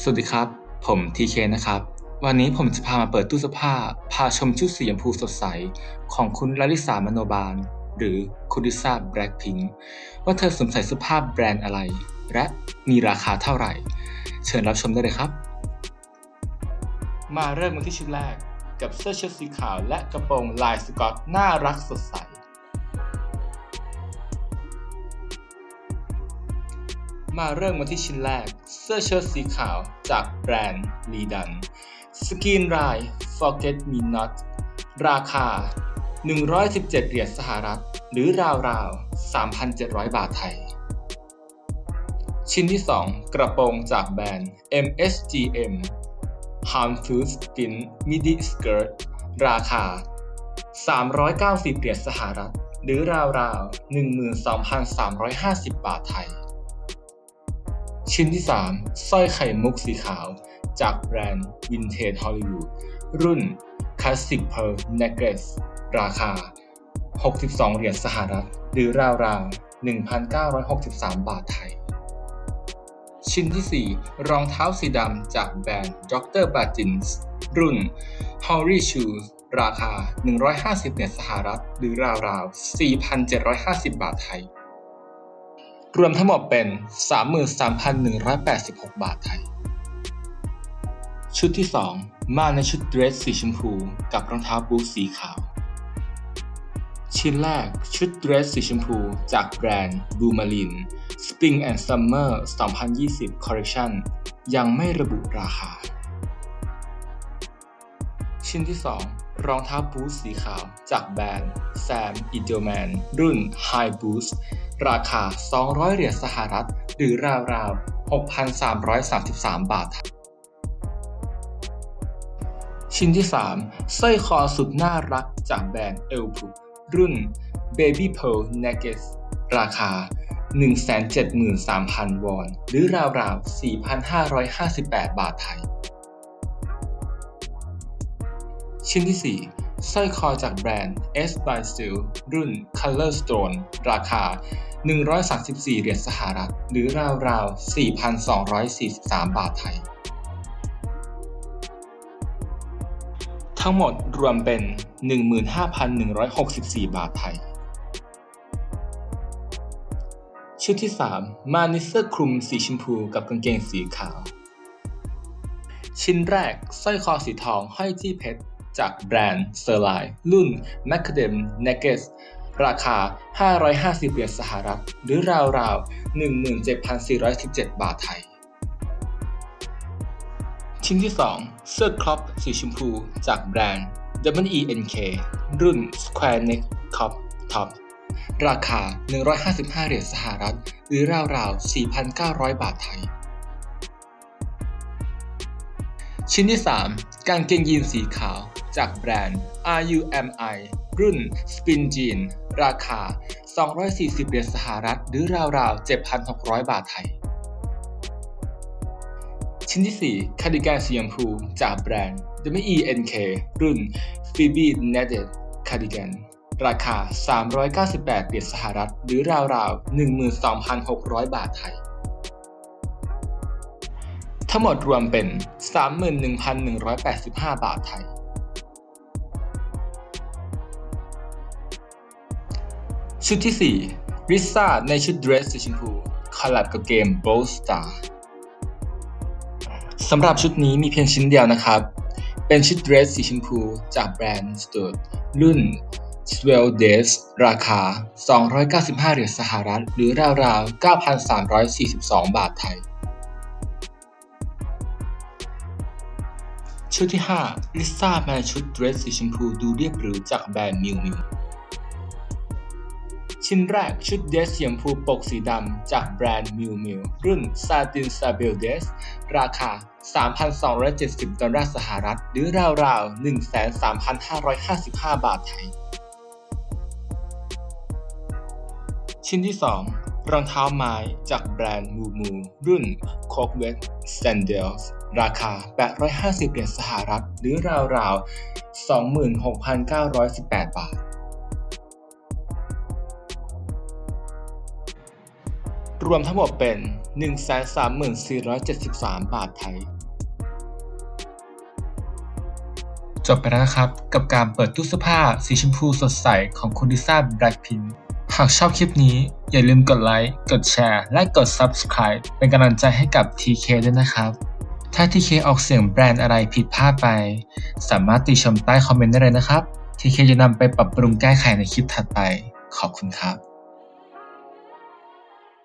สวัสดีครับ ผมทีเคนะครับ วันนี้ผมจะพามาเปิดตู้เสื้อผ้า พาชมชุดสีชมพูสดใส ของคุณลลิสามโนบาล หรือคุณลิซ่าแบล็คพิงว่าเธอสวมใส่เสื้อผ้าแบรนด์อะไร และมีราคาเท่าไหร่ เชิญรับชมได้เลยครับ มาเริ่มกันที่ชุดแรก กับเสื้อเชิ้ตสีขาวและกระโปรงลายสกอตน่ารักสดใส มาเริ่มกันที่ชิ้นแรก เสื้อเชิ้ตสีขาวจากแบรนด์ลีดัน สกินราย Forget Me Not ราคา 117 เหรียญสหรัฐ หรือราวๆ 3,700 บาทไทย ชิ้นที่ 2 กระโปรงจากแบรนด์ MSGM Harmful Skin Midi Skirt ราคา 390 เหรียญสหรัฐ หรือราวๆ 12,350 บาทไทย ชิ้นที่ 3สร้อยไข่มุกสีขาว จากแบรนด์ Vintage Hollywood รุ่น Classic Pearl Necklace ราคา 62 เหรียญสหรัฐ หรือราวๆ 1,963 บาทไทย ชิ้นที่ 4 รองเท้าสีดำจากแบรนด์ Dr. b a t i n s รุ่น Hory Shoes ราคา 150 เหรียญสหรัฐ หรือราวๆ 4,750 บาทไทย รวมทั้งหมดเป็น 33,186 บาทไทย ชุดที่ 2 มาในชุดเดรสสีชมพูกับรองเท้าบูทสีขาว ชิ้นแรกชุดเดรสสีชมพูจากแบรนด์ b ูมาลิน Spring and Summer 2020 Collection ยังไม่ระบุราคา ชิ้นที่ 2 รองเท้าบูทสีขาวจากแบรนด์ Sam Edelman รุ่น High Boost ราคา 200 เหรียญสหรัฐ หรือราวๆ 6,333 บาท ชิ้นที่ 3 สร้อยคอสุดน่ารักจากแบรนด์ e l p u รุ่น Baby Pearl Necklace ราคา 173,000 วอน หรือราวๆ 4,558 บาทไทย ชิ้นที่ 4สร้อยคอจากแบรนด์ S by Steel รุ่น Color Stone ราคา 134 เหรียญสหรัฐ หรือราวๆ 4,243 บาทไทย ทั้งหมดรวมเป็น 15,164 บาทไทย ชุดที่ 3 มาในเสื้อคลุมสีชมพูกับกางเกงสีขาว ชิ้นแรกสร้อยคอสีทองห้อยจี้เพชร จากแบรนด์เซอร์ไลรุ่น Macadam Necklace ราคา 550 เหรียญสหรัฐ หรือราวๆ 17,417 บาทไทย ชิ้นที่ 2 เสื้อครอปสีชมพูจากแบรนด์ WENK รุ่น Square Neck Crop Top ราคา 155 เหรียญสหรัฐ หรือราวๆ 4,900 บาทไทย ชิ้นที่ 3 กางเกงยีนสีขาวจากแบรนด์ RUMI รุ่น Spin Jean ราคา 240 เหรียญสหรัฐ หรือราวๆ 7,600 บาทไทย ชิ้นที่ 4 คาดิแกนสีชมพูจากแบรนด์ WENK รุ่น Phoebe Netted Cardigan ราคา 398 เหรียญสหรัฐ หรือราวๆ 12,600 บาทไทย ทั้งหมดรวมเป็น 31,185 บาทไทย ชุดที่ 4 ริซ่าในชุดเดรสสีชมพูคอลแลบกับเกม b o l Star สำหรับชุดนี้มีเพียงชิ้นเดียวนะครับ เป็นชุดเดรสสีชมพูจากแบรนด์ Stud รุ่น Swell Days ราคา 295 เหรียญสหรัฐ หรือราวๆ 9,342 บาทไทย ชุดที่ 5 ลิซ่ามาในชุดเดรสสีชมพูดูเรียบหรูจากแบรนด์มิวมิว ชิ้นแรกชุดเดรสสีชมพูปกสีดำ จากแบรนด์มิวมิวรุ่น Satin Sable Dress ราคา 3,270 ดอลลาร์สหรัฐ หรือราวๆ 13,555 บาทไทย ชิ้นที่ 2 รองเท้าไม้จากแบรนด์มูมูรุ่น c o c k w e t Sandals ราคา 850 เหรียญสหรัฐ หรือราวๆ 26,918 บาท รวมทั้งหมดเป็น 134,473 บาทไทย จบไปแล้วนะครับ กับการเปิดตู้เสื้อผ้าสีชมพูสดใสของคุณลิซ่าแบล็คพิงหากชอบคลิปนี้ อย่าลืมกดไลค์ กดแชร์ และกด Subscribe เป็นกำลังใจให้กับ TK ด้วยนะครับ ถ้า TK ออกเสียงแบรนด์อะไรผิดพลาดไป สามารถติชมใต้คอมเมนต์ได้เลยนะครับ TK จะนำไปปรับปรุงแก้ไขในคลิปถัดไป ขอบคุณครับ